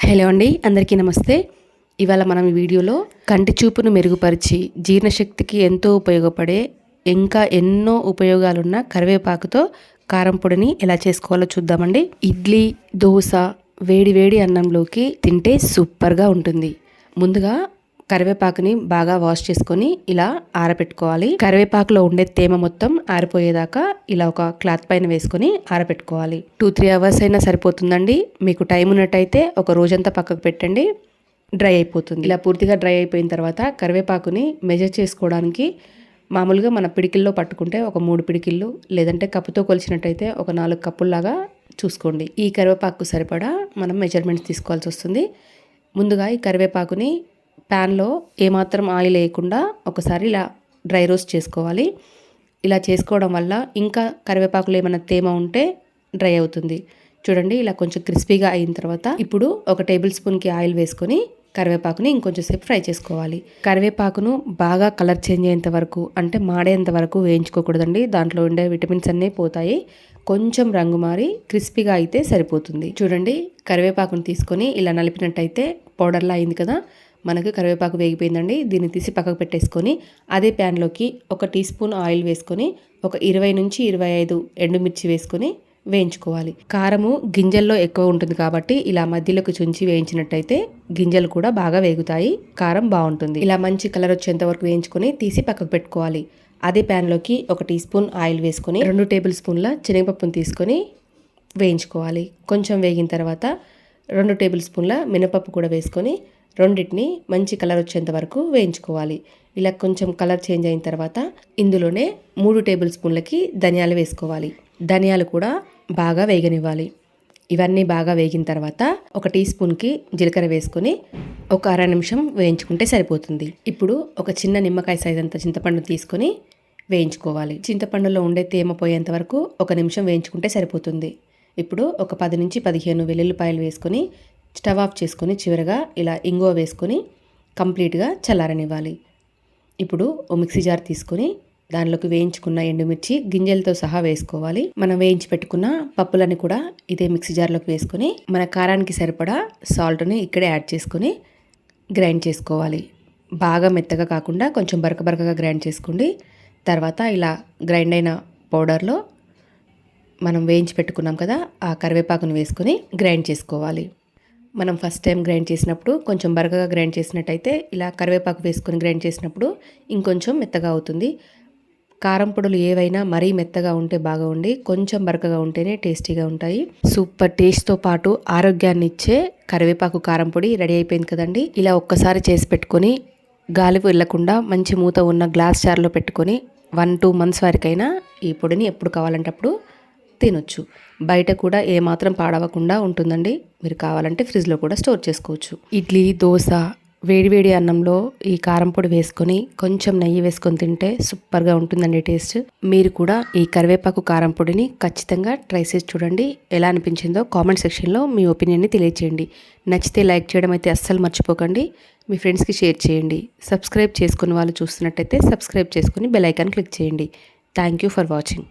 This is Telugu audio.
హలో అండి అందరికీ నమస్తే. ఇవాళ మనం ఈ వీడియోలో కంటి చూపును మెరుగుపరిచి జీర్ణశక్తికి ఎంతో ఉపయోగపడే ఇంకా ఎన్నో ఉపయోగాలున్న కరివేపాకుతో కారం పొడిని ఎలా చేసుకోవాలో చూద్దామండి. ఇడ్లీ దోశ వేడి వేడి అన్నంలోకి తింటే సూపర్గా ఉంటుంది. ముందుగా కరివేపాకుని బాగా వాష్ చేసుకొని ఇలా ఆరబెట్టుకోవాలి కరివేపాకులో ఉండే తేమ మొత్తం ఆరిపోయేదాకా ఇలా ఒక క్లాత్ పైన వేసుకొని ఆరబెట్టుకోవాలి టూ త్రీ అవర్స్ అయినా సరిపోతుందండి. మీకు టైం ఉన్నట్టయితే ఒక రోజంతా పక్కకు పెట్టండి. డ్రై అయిపోతుంది. ఇలా పూర్తిగా డ్రై అయిపోయిన తర్వాత కరివేపాకుని మెజర్ చేసుకోవడానికి మామూలుగా మన పిడికిల్లో పట్టుకుంటే ఒక మూడు పిడికిళ్ళు లేదంటే కప్పుతో కొలిచినట్టయితే ఒక నాలుగు కప్పుల్లాగా చూసుకోండి. ఈ కరివేపాకు సరిపడా మనం మెజర్మెంట్స్ తీసుకోవాల్సి వస్తుంది. ముందుగా ఈ కరివేపాకుని ప్యాన్లో ఏమాత్రం ఆయిల్ వేయకుండా ఒకసారి ఇలా డ్రై రోస్ట్ చేసుకోవాలి. ఇలా చేసుకోవడం వల్ల ఇంకా కరివేపాకులో ఏమైనా తేమ ఉంటే డ్రై అవుతుంది. చూడండి ఇలా కొంచెం క్రిస్పీగా అయిన తర్వాత ఇప్పుడు ఒక టేబుల్ స్పూన్కి ఆయిల్ వేసుకొని కరివేపాకుని ఇంకొంచెం సేపు ఫ్రై చేసుకోవాలి. కరివేపాకును బాగా కలర్ చేంజ్ అయ్యేంత వరకు అంటే మాడేంత వరకు వేయించుకోకూడదండి. దాంట్లో ఉండే విటమిన్స్ అన్నీ పోతాయి. కొంచెం రంగు మారి క్రిస్పీగా అయితే సరిపోతుంది. చూడండి కరివేపాకును తీసుకొని ఇలా నలిపినట్టయితే పౌడర్లా అయింది కదా. మనకు కరివేపాకు వేగిపోయిందండి. దీన్ని తీసి పక్కకు పెట్టేసుకొని అదే ప్యాన్లోకి ఒక టీ స్పూన్ ఆయిల్ వేసుకొని ఒక ఇరవై నుంచి ఇరవై ఐదు ఎండుమిర్చి వేసుకొని వేయించుకోవాలి. కారము గింజల్లో ఎక్కువ ఉంటుంది కాబట్టి ఇలా మధ్యలోకి చుంచి వేయించినట్టయితే గింజలు కూడా బాగా వేగుతాయి. కారం బాగుంటుంది. ఇలా మంచి కలర్ వచ్చేంత వరకు వేయించుకొని తీసి పక్కకు పెట్టుకోవాలి. అదే ప్యాన్లోకి ఒక టీ స్పూన్ ఆయిల్ వేసుకొని రెండు టేబుల్ స్పూన్ల శనగపప్పును తీసుకొని వేయించుకోవాలి. కొంచెం వేగిన తర్వాత రెండు టేబుల్ స్పూన్ల మినపప్పు కూడా వేసుకొని రెండింటిని మంచి కలర్ వచ్చేంత వరకు వేయించుకోవాలి. ఇలా కొంచెం కలర్ చేంజ్ అయిన తర్వాత ఇందులోనే మూడు టేబుల్ స్పూన్లకి ధనియాలు వేసుకోవాలి. ధనియాలు కూడా బాగా వేగనివ్వాలి. ఇవన్నీ బాగా వేగిన తర్వాత ఒక టీ స్పూన్కి జీలకర్ర వేసుకొని ఒక అర నిమిషం వేయించుకుంటే సరిపోతుంది. ఇప్పుడు ఒక చిన్న నిమ్మకాయ సైజ్ అంత చింతపండు తీసుకొని వేయించుకోవాలి. చింతపండులో ఉండే తేమ పోయేంత వరకు ఒక నిమిషం వేయించుకుంటే సరిపోతుంది. ఇప్పుడు ఒక పది నుంచి పదిహేను వెల్లుల్లిపాయలు వేసుకొని స్టవ్ ఆఫ్ చేసుకొని చివరగా ఇలా ఇంగువ వేసుకొని కంప్లీట్గా చల్లారనివ్వాలి. ఇప్పుడు ఓ మిక్సీ జార్ తీసుకొని దానిలోకి వేయించుకున్న ఎండుమిర్చి గింజలతో సహా వేసుకోవాలి. మనం వేయించి పెట్టుకున్న పప్పులని కూడా ఇదే మిక్సీ జార్లోకి వేసుకొని మన కారానికి సరిపడా సాల్ట్ని ఇక్కడే యాడ్ చేసుకొని గ్రైండ్ చేసుకోవాలి. బాగా మెత్తగా కాకుండా కొంచెం బరక బరకగా గ్రైండ్ చేసుకోండి. తర్వాత ఇలా గ్రైండ్ అయిన పౌడర్లో మనం వేయించి పెట్టుకున్నాం కదా ఆ కరివేపాకును వేసుకొని గ్రైండ్ చేసుకోవాలి. మనం ఫస్ట్ టైం గ్రైండ్ చేసినప్పుడు కొంచెం బరకగా గ్రైండ్ చేసినట్టయితే ఇలా కరివేపాకు వేసుకొని గ్రైండ్ చేసినప్పుడు ఇంకొంచెం మెత్తగా అవుతుంది. కారం పొడులు ఏవైనా మరీ మెత్తగా ఉంటే బాగా ఉండి కొంచెం బరకగా ఉంటేనే టేస్టీగా ఉంటాయి. సూపర్ టేస్ట్తో పాటు ఆరోగ్యాన్ని ఇచ్చే కరివేపాకు కారం పొడి రెడీ అయిపోయింది కదండి. ఇలా ఒక్కసారి చేసి పెట్టుకొని గాలి వెళ్ళకుండా మంచి మూత ఉన్న గ్లాస్ జార్లో పెట్టుకొని వన్ టూ మంత్స్ వరకైనా ఈ పొడిని ఎప్పుడు కావాలంటే అప్పుడు తినొచ్చు. బయట కూడా ఏమాత్రం పాడవకుండా ఉంటుందండి. మీరు కావాలంటే ఫ్రిడ్జ్లో కూడా స్టోర్ చేసుకోవచ్చు. ఇడ్లీ దోశ వేడివేడి అన్నంలో ఈ కారం పొడి వేసుకొని కొంచెం నెయ్యి వేసుకొని తింటే సూపర్గా ఉంటుందండి టేస్ట్. మీరు కూడా ఈ కరివేపాకు కారం పొడిని ఖచ్చితంగా ట్రై చేసి చూడండి. ఎలా అనిపించిందో కామెంట్ సెక్షన్లో మీ ఒపీనియన్ని తెలియచేయండి. నచ్చితే లైక్ చేయడం అయితే అస్సలు మర్చిపోకండి. మీ ఫ్రెండ్స్కి షేర్ చేయండి. సబ్స్క్రైబ్ చేసుకున్న వాళ్ళు చూస్తున్నట్టయితే సబ్స్క్రైబ్ చేసుకుని బెల్ ఐకాన్ క్లిక్ చేయండి. Thank you for watching.